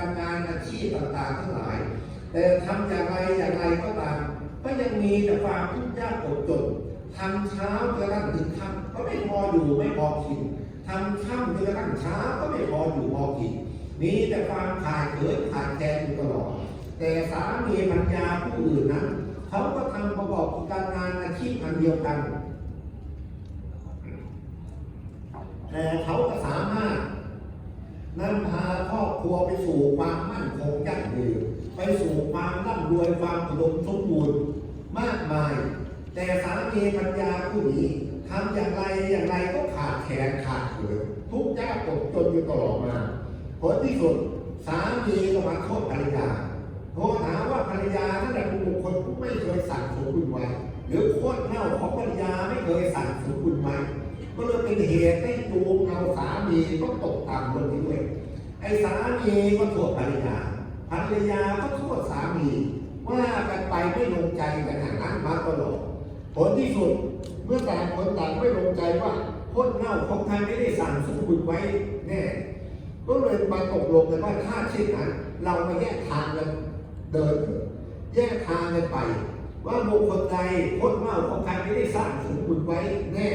การงานอาชีพต่างๆทั้งหลาย แต่ทำอย่างไรอย่างไรก็ตาม ก็ยังมีแต่ความทุกข์ยากอดจนทำเช้าจนกระทั่งถึงค่ำก็ไม่พออยู่ไม่พอกินทำค่ำจนกระทั่งเช้าก็ไม่พออยู่พอกินมีแต่ความขาดเกิดขาดแคลนอยู่ตลอด แต่สามีปัญญาผู้อื่นนั้นเขาก็ทำประกอบการงานอาชีพอันเดียวกัน แต่เขาก็สา นำพาครอบครัวไปสู่ความมั่นคงยั่งยืนไปสู่ความร่ำรวยความอุดมสมบูรณ์มากมาย แต่สามีปัญญาผู้นี้ทำอย่างไรอย่างไรก็ขาดแขนขาดเขินทุกข์ยากตกจนอยู่ตลอดมาผลที่สุดสามีก็มาโทษภรรยาโทษหาว่าภรรยานั่นแหละเป็นบุคคลผู้ไม่เคยสั่งสมบุญไว้ หรือโคตรเน่าของภรรยาไม่เคยสั่งสมบุญไว้ ก็เลยเป็นเหตุให้จูงเอาสามีก็ตกต่ำลงด้วยไอ้สามีก็โทษภรรยาภรรยาก็โทษสามีว่ากันไปไม่ลงใจกันอย่างนั้นมาตลอดผลที่สุดเมื่อต่างคนต่างไม่ลงใจว่าคนเน่าของใครไม่ได้สั่งสมบุญไว้แน่ก็เลยมาตกลงกันว่าถ้าเช่นนั้น เรามาแยกทางกันเดินเถอะแยกทางกันไป ว่าบุคคลใดคนเน่าของใครไม่ได้สร้างสมบุญไว้แน่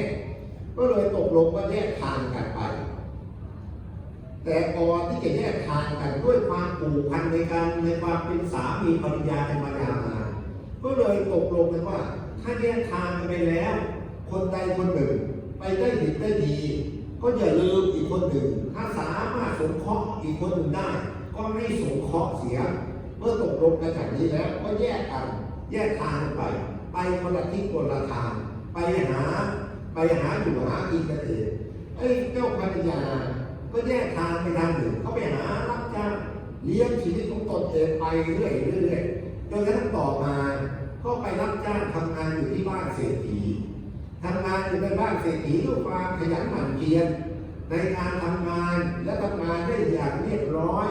ก็เลยตกลงว่าแยกทางกันไป แต่ก่อนที่จะแยกทางกันด้วยความผูกพันในการในความเป็นสามีภรรยากันมายาวนานก็เลยตกลงกันว่า ถ้าแยกทางกันไปแล้ว คนใดคนหนึ่ง ไปได้ดีได้ดี ก็อย่าลืมอีกคนหนึ่ง ถ้าสามารถสงเคราะห์อีกคนหนึ่งได้ ก็ไม่สงเคราะห์เสีย เมื่อตกลงกันจากนี้แล้วก็แยกกัน แยกทางกันไป ไปคนละทิศคนละทาง ไปหา ไปหาอยู่หากินกันเองไอ้เจ้าภรรยาก็แยกทางไปทางหนึ่งเขาไปหารับจ้างเลี้ยงชีวิตของตนเองไปเรื่อยเรื่อยจนกระทั่งต่อมาก็ไปรับจ้างทำงานอยู่ที่บ้านเศรษฐีทำงานอยู่ในบ้านเศรษฐีด้วยความขยันหมั่นเพียรในการทำงานและทำงานได้อย่างเรียบร้อย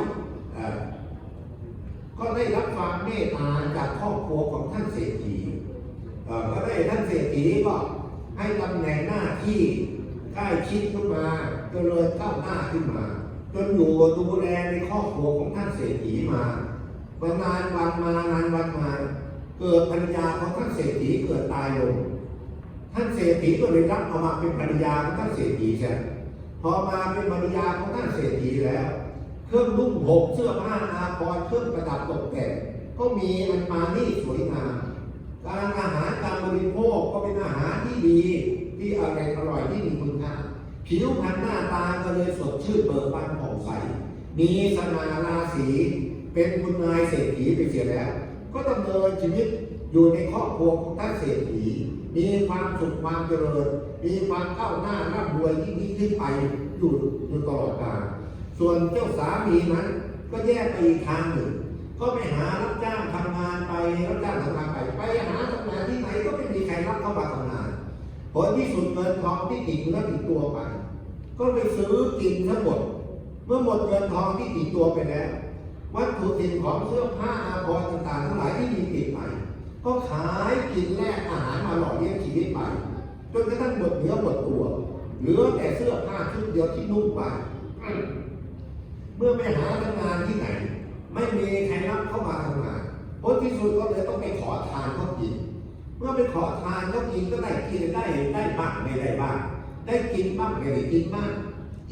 เอ่อก็ได้รับความเมตตาจากครอบครัวของท่านเศรษฐีเอ่อก็ได้ท่านเศรษฐีก็ ให้ตำแหน่งหน้าที่ใกล้ชิดขึ้นมาเจริญก้าวหน้าขึ้นมา จนอยู่ดูแลในครอบครัวของท่านเศรษฐีมาวันนานวันมานานวันมาเกิดภรรยาของท่านเศรษฐีเกิดตายลง ท่านเศรษฐีก็เลยรับเอามาเป็นภรรยาของท่านเศรษฐีใช่พอมาเป็นภรรยาของท่านเศรษฐีแล้ว เครื่องนุ่งห่มเสื้อผ้าอาภรณ์เครื่องประดับตกแต่งก็มีอันมานี่สวยงาม การอาหารการบริโภคก็เป็นอาหารที่ดีที่อร่อยอร่อยที่มีคุณค่าผิวพรรณหน้าตาก็เลยสดชื่นเบิกบานผ่องใสมีสง่าราศีเป็นคุณนายเศรษฐีไปเสียแล้ว ก็ดำเนินชีวิตอยู่ในครอบครัวของท่านเศรษฐีมีความสุขความเจริญ มีความก้าวหน้าร่ำรวยที่ยิ่งขึ้นไปอยู่อยู่ตลอดกาลส่วนเจ้าสามีนั้นก็แยกไปอีกทางหนึ่ง ก็ไปหารับจ้างทำงานไปรับจ้างทำงานไป ผลที่สุดเงินทองที่ติดเนื้อติดตัวไป ก็ไปซื้อกินทั้งหมด เมื่อหมดเงินทองที่ติดตัวไปแล้ว วัตถุสิ่งของเสื้อผ้าอาภรณ์ต่างๆทั้งหลายที่มีติดไปก็ขายกินแลกอาหารมาหล่อเลี้ยงชีวิตไปจนกระทั่งหมดเนื้อหมดตัวเหลือแต่เสื้อผ้าชุดเดียวที่นุ่งไปเมื่อไปหาทำงานที่ไหน ไม่มีใครรับเข้ามาทำงานผลที่สุดก็เลยต้องไปขอทานเขากิน เมื่อไปขอทานเขากินก็ได้กินได้ได้บ้างไม่ได้บ้างได้กินบ้างไม่ได้กินบ้าง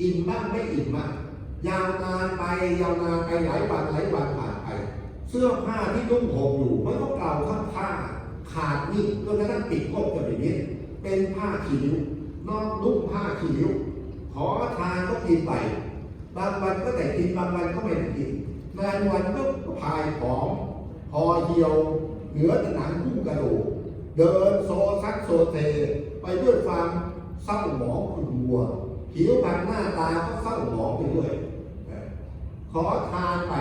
อิ่มบ้างไม่อิ่มบ้างยาวนานไปยาวนานไปหลายวันหลายวันผ่านไป เสื้อผ้าที่นุ่งห่มอยู่มันก็เก่าข้างผ้าขาดนิ่จนกระทั่งปิดก้นกันอย่างนี้เป็นผ้าขีริ้วนอกนุ่งผ้าขีริ้วขอทานก็กินไป บางวันก็แต่กินบางวันก็ไม่ได้กินบางวันก็พายของพอเหี่ยวเหลือแต่หนังหุ้มกระดูก เดินโซซักโซเท ไปด้วยความเศร้าหมองขุ่นมัวผิวพรรณหน้าตาก็เศร้าหมองไปด้วย ขอทานไป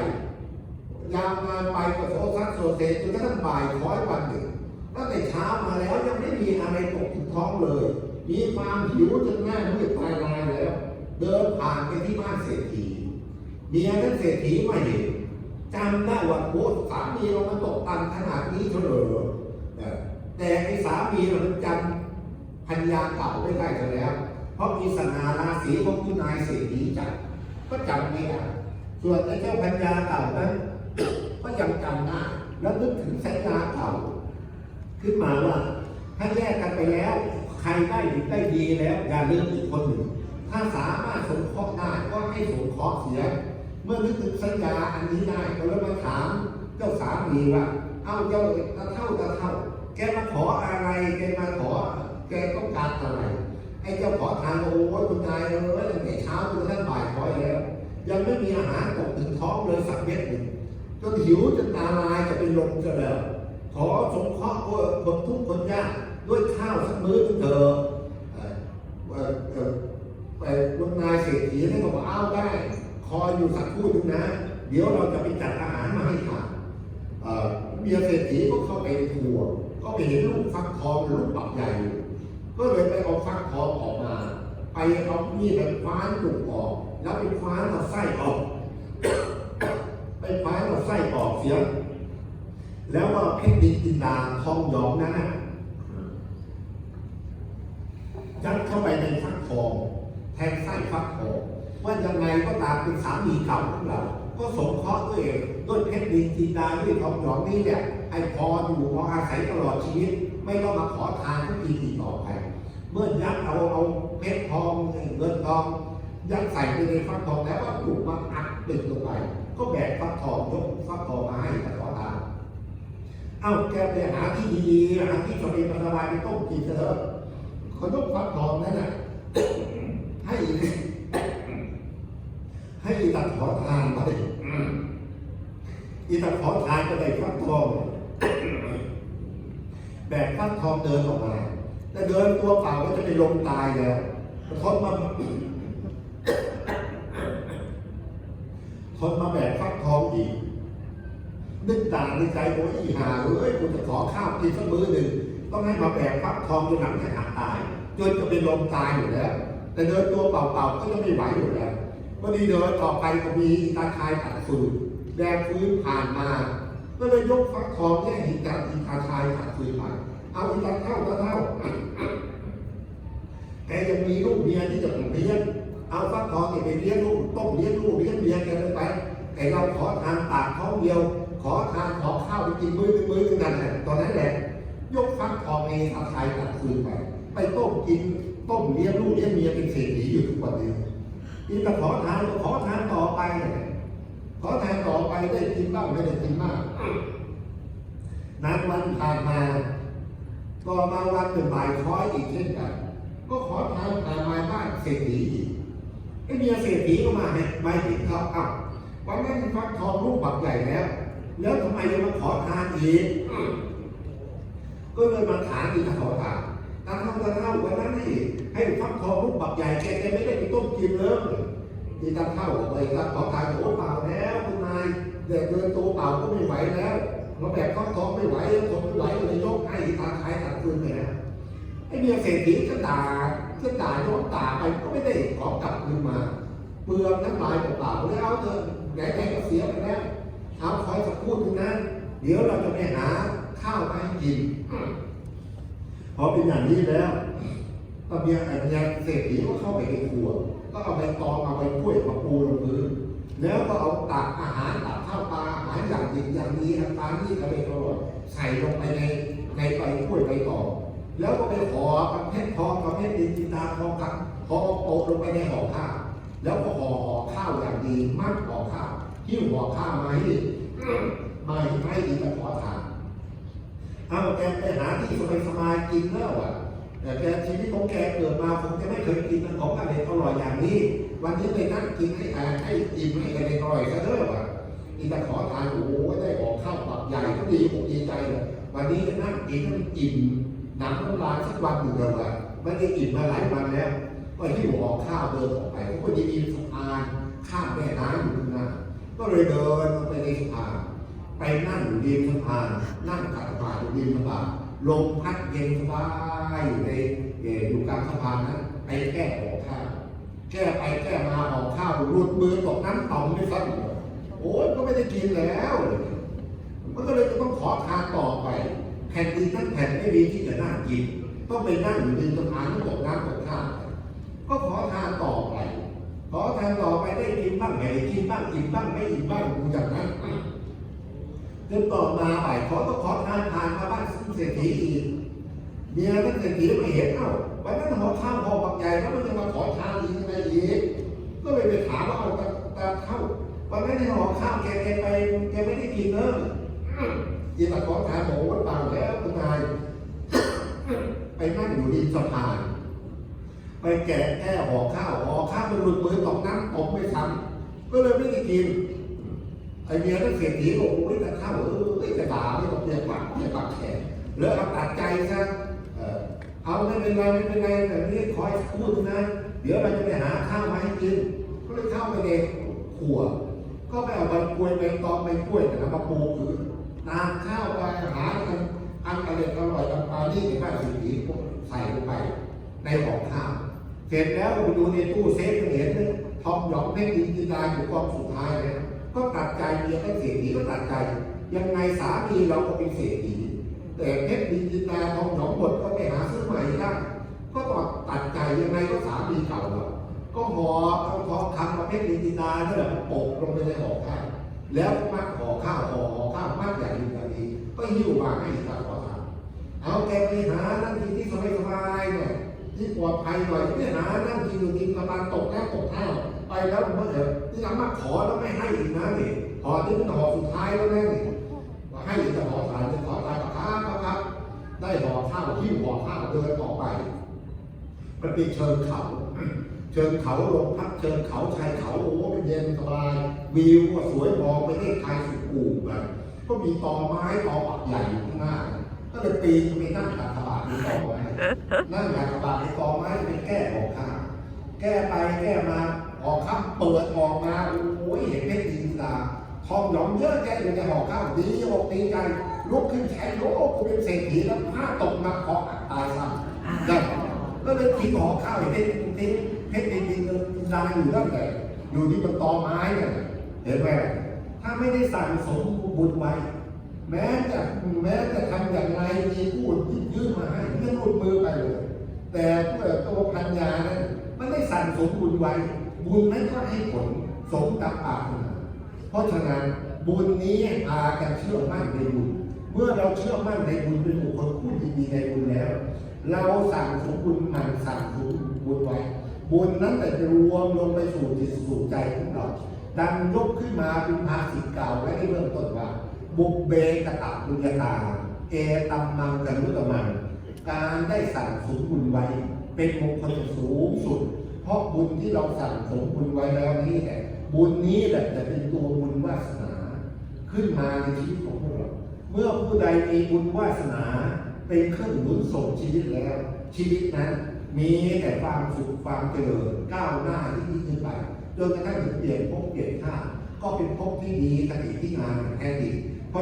ยาวนานไปก็โซซักโซเซจนกระทั่งบ่ายคอยวันหนึ่งตั้งแต่เช้ามาแล้วยังไม่มีอะไรตกถึงท้องเลย มีความหิวจนหน้ามืดตายลายแล้ว เดินผ่านไปที่บ้านเศรษฐีเมียนั้นเศรษฐีมาเห็นจำได้ว่าโอ้สามีเรามันตกต่ำขนาดนี้เฉลย แต่ไอ้สามีเราจำพันยาเก่าไม่ได้กันแล้ว เพราะมีสง่าราศีของคุณนายเศรษฐีจัดก็จำไม่ได้ส่วนไอ้เจ้าพัญญาเก่านั้นก็ยังจำได้แล้วนึกถึงสัญญาเก่า ขึ้นมาว่าถ้าแยกกันไปแล้ว ใครได้ดีได้ดีแล้ว อย่าลืมอีกคนหนึ่ง ถ้าสามารถสงเคราะห์ได้ก็ให้สงเคราะห์เสีย เมื่อนึกถึงสัญญาอันนี้ได้ก็เลยมาถาม เจ้าสามีว่า เอ้าเจ้าตะเท่าตะเท่า แกมาขออะไร แกมาขอ แกต้องการอะไร ไอ้เจ้าขอทานโอ้ยคุณนายเอ้ยตั้งแต่เช้าจนท่านบ่ายคอยแล้ว ยังไม่มีอาหารตกถึงท้องเลยสักเม็ดหนึ่งจนหิวจนตาลายจะเป็นลมจะแล้ว ขอสงเคราะห์คนทุกข์คนยากด้วยข้าวสักมื้อเถอะไปคุณนายเศรษฐีนี่ก็บอกอ้าวได้ คอยอยู่สักครู่นึงนะ เดี๋ยวเราจะไปจัดอาหารมาให้ทาน เมียเศรษฐีก็เข้าไปในครัว ก็ไปเห็นลูกฟักทองลูกปักใหญ่ ก็เลยไปเอาฟักทองออกมา ไปเอามีดไปคว้านจุกออก แล้วไปคว้านเอาไส้ออก ไปคว้านเอาไส้ออกเสีย แล้วก็เพชรดินจินดาทองหยองนั้นนะยัดเข้าไปในฟักทอง แทนไส้ฟักทอง ว่ายังไงก็ตามเป็นสามีเก่าของเรา ก็สงเคราะห์ด้วยด้วยเพชรดินจินดาด้วยทองหยองนี่แหละไอ้พออยู่พออาศัยตลอดชีวิต ไม่ต้องมาขอทานทุกทีทีต่อไป เมื่อยัดเอาเอาเพชรทองเงินทองยัดใส่ไปในฟักทองแล้วก็ถูกมาอัดตึกลงไป ก็แบกฟักทองยกฟักทองมาให้ต่ขอทานเอ้าแกไปหาที่ดีๆหาที่สบายสบายไปต้มกินเถอะคนต้องฟักทองนั่นน่ะให้ ให้อีตัดขอทานไปอีตัดขอทานก็ได้ฟักทองแบกฟักทองเดินออกมาแต่เดินตัวเปล่าก็จะไปลงตายแล้วทนมาทนมาแบกฟักทองอีกนึกด่าในใจโอ้ยอีหาเอ้ยคุณจะขอข้าวกินสักมื้อหนึ่งต้องให้มาแบกฟักทองจนหลังแขนหักตายจนจะเป็นลมตายอยู่แล้ว แต่เดินตัวเปล่าๆก็จะไม่ไหวอยู่แล้ว วันนี้เดินต่อไปก็มีตาชายตัดฟืนแดงฟื้นผ่านมาก็เลยยกฟักทองแย่หินจากอีตาชายตัดฟืนไปเอาอีตาเท่าตาเท่าแกยังมีลูกเมียที่จะเลี้ยงเอาฟักทองไปเลี้ยงลูกต้มเลี้ยงลูกเลี้ยงเมียกเลยไปไอเราขอทานปากท้องเดียว ขอทานขอข้าวไปกินมื้อหนึงมื้อหนึงนั่นแหละตอนนั้นแหละยกฟักทองเองเอาไทยตัดคืนไป ไปต้มกินต้มเลี้ยงลูกเลี้ยงเมียเป็นเศรษฐีอยู่ทุกวันนี้ นี่แต่ขอทานก็ขอทานต่อไป ขอทานต่อไปได้กินบ้างไม่ได้กินมากนานวันผ่านมาต่อมาวันหนึ่งบ่ายคอยอีกเช่นกัน ก็ขอทานผ่านมาบ้านเศรษฐีอีกไอ้เมียเศรษฐีก็มาเนี่ยมาติดเขาอ้าวันนั้นฟักทองลูกบักใหญ่แล้ว แล้วทำไมยังมาขอทานอีกก็เลยมาถามอีกขอถามตามคำตาเท่าวันนั้นนี่ ให้ฟักทองลูกบักใหญ่แกแกไม่ได้ไปต้มกินเลยที่ตามเท่าบอกไปครับขอทานโอ้เปล่าแล้วคุณนายเด็กเดินตัวเปล่าก็ไม่ไหวแล้วมาแบกฟักทองไม่ไหวทนไม่ไหวเลยยกให้ตาชายตัดคืนไปนะไอ้เมียเศรษฐีก็ด่าก็ด่าย้อนด่าไปก็ไม่ได้ของกลับคืนมาเปลืองน้ำลายเปล่าแล้วเอาเถอะไหนๆก็เสียไปแล้วเอาคอยสักพูดหนึงนะเดี๋ยวเราจะไปหาข้าวมาให้กินพอเป็นอย่างนี้แล้ว ตะเบียงไอ้เมียเศรษฐีก็เข้าไปในครัว ก็เอาใบตองเอาใบกล้วยมาปูลงพื้นแล้วก็เอาตักอาหารตักข้าวปลาอาหารอย่างดีอย่างดีน้ำตาลนี่กระเบนกระโดใส่ลงไปในในใบกล้วยใบตองแล้วก็ไปห่อกับเพชรทองกับเพชรดินจินดาทองกับห่อโปะลงไปในห่อข้าวแล้วก็ห่อห่อข้าวอย่างดีมัดห่อข้าวหิ้วห่อข้าวมาให้มาให้ดีตะขอทานเอาแกไปหาที่สบายสบายกินแล้วอะ แต่แกชีวิตของแกเกิดมาคงจะไม่เคยกินของอร่อยอร่อยอย่างนี้ วันนี้ไปนั่งกินให้อาให้อิ่มให้อร่อยอร่อยซะเด้อว่ะอีตาขอทานโอ้โหได้ออกข้าวปักใหญ่ก็ดีอกดีใจเลยวันนี้จะนั่งกินให้มันอิ่มหนังน้ำลายสักวันหนึ่งเลยว่ะไม่ได้อิ่มมาหลายวันแล้วก็ที่หัวข้าวเดินออกไปก็จะมีสะพานข้ามแม่น้ำอยู่ข้างหน้าก็เลยเดินไปในสะพานไปนั่งอยู่ริมสะพานนั่งขัดสะพานอยู่ริมสะพาน ลมพัดเย็นสบายในอยู่กลางสะพานนั้นไปแก้ห่อข้าวแก้ไปแก้มาห่อข้าวหลุดมือตกน้ำต่อมไม่ฟัดโอ้ยก็ไม่ได้กินแล้ว มันก็เลยจะต้องขอทานต่อไป แผ่นดินทั้งแผ่นไม่มีที่จะนั่งกิน ต้องไปนั่งอยู่ริมสะพานตกน้ำตกข้าวก็ขอทานต่อไป ขอทานต่อไปได้กินบ้างไม่ได้กินบ้างอิ่มบ้างไม่ จนต่อมาบ่ายขอต้องขอทานผ่านมาบ้านเศรษฐีอีกเมียท่านเศรษฐีไม่เห็นเอ้าวันนั้นหอข้าวพอบักใหญ่แล้วมันจะมาขอทานอีกยังไงอีกก็เลยไปถามว่าเอาตาตาเข้าวันนั้นในหอข้าวแกแกไปแกไม่ได้กินเนอะยีตาขอทานบอกว่าเปล่าแล้วคุณนายไปนั่งอยู่ริมสะพานไปแกะแก้ห่อข้าวห่อข้าวมันหลุดมือตกน้ำตกไม่ทันก็เลยไม่ได้กิน อเมียนั่นเสียทีบอกโอ้ยแต่ข้าวเออจะด่าไม่ต้องเรียกปากเรียกปากแขกแล้วเอาตัดใจซะเอาไม่เป็นไรไม่เป็นไรแต่นี่คอยพูดนะ เดี๋ยวเราจะไปหาข้าวมาให้กิน ก็เลยเข้าไปในครัว ก็ไปเอาใบกล้วยใบตองใบกล้วยแต่ละมาปูคือน้ำข้าวไปหาอันอันอร่อยอร่อยอันปานี่ในบ้านสีผีใส่ลงไปในห่อข้าวเสร็จแล้วไปดูในตู้เซฟเห็นเลยทองหยองเพชรดินจินดาอยู่กองสุดท้ายเลย ก็ตัดใจเมียก็นเสียทีก็ตัดใจ ยังไงสามีเราก็เป็นเศรษฐีแต่เพชรดินจินดาทองหยองหมดก็ไปหาซื้อใหม่ได้ก็ต้องตัดใจยังไงก็สามีเก่าก็หอเอาทองคำมาเพชรดินจินดาเนี่ยแหละโปะลงไปในห่อข้าวแล้วมัดห่อข้าวห่อหอข้าวมัดอย่างนี้อย่างนี้ก็หิ้วมาให้ตาขอทานเอาแกไปหานั่งกินที่สบายๆหน่อยที่ปลอดภัยหน่อยไม่หานั่งกินอยู่กินประมาณตกแล้วตกท่า ไปแล้วผมว่าเออที่หลังมาขอแล้วไม่ให้อีกนะนี่ขอที่มันหอสุดท้ายแล้วแน่นี่ว่าให้จะขอทานจะขอทานกับข้าวครับ ได้ห่อข้าวที่ห่อข้าวเดินต่อไปมันเป็นเชิงเขา เชิงเขาลงพักเชิงเขาชายเขาโอ้เป็นเย็นสบายวิวก็สวยมองไปได้ไกลสุดกูแบบก็มีตอไม้ตอปักใหญ่อยู่ข้างหน้าก็เลยปีนไปนั่งขัดสมาธิตอไม้นั่งหลักบาทในกอไม้ไปแก้ออกข้าแก้ไปแก้มา ออกข้างเปิดออกมาโอ้ยเห็นเพชรดีตาทองหยองเยอะแยะอยู่ในหอข้าวดีอกดีใจลุกขึ้นแขนโอ้กูเป็นเศรษฐีแล้วผ้าตกมาเคาะอัตายซ้ำได้ก็เลยทิ้งหอข้าวเห็นเพชรทิ้งเพชรดีดีลายอยู่นั่นแหละอยู่ที่บนตอไม้เนี่ยเห็นไหมถ้าไม่ได้สั่งสมบุญไว้แม้จะแม้จะทำอย่างไรมีผู้ยิบยื่นมาให้ไม่หลุดมือไปเลย แต่เมื่อตัวพัญญานั้นมันได้สั่งสมบุญไว้ บุญนั้นก็ให้ผลสมกับปารถนาเพราะฉะนั้นบุญนี้พากันเชื่อมั่นในบุญ เมื่อเราเชื่อมั่นในบุญเป็นบุคคลผู้ดีในบุญแล้ว เราสั่งสมบุญมันสั่งสมบุญไว้ บุญนั้นแต่จะรวมลงไปสู่จิตสู่ใจของเราดังยกขึ้นมาเป็นภาษิตเก่าไว้เบื้องต้นว่า บุกเบกตะบุญญาตา เอตัมมังกรุตมัง การได้สั่งสมบุญไว้ เป็นมงคลสูงสุด เพราะบุญที่เราสั่งสมบุญไว้แล้วนี่แหละบุญนี้แหละจะเป็นตัวบุญวาสนา ขึ้นมาในชีวิตของพวกเรา เมื่อผู้ใดมีบุญวาสนาเป็นเครื่องหนุนส่งชีวิตแล้ว ชีวิตนั้นมีแต่ความสุขความเจริญก้าวหน้าที่ยิ่งขึ้นไปจนกระทั่งถึงเปลี่ยนภพเปลี่ยนชาติก็เป็นภพที่ดีคติที่งามแท้ดี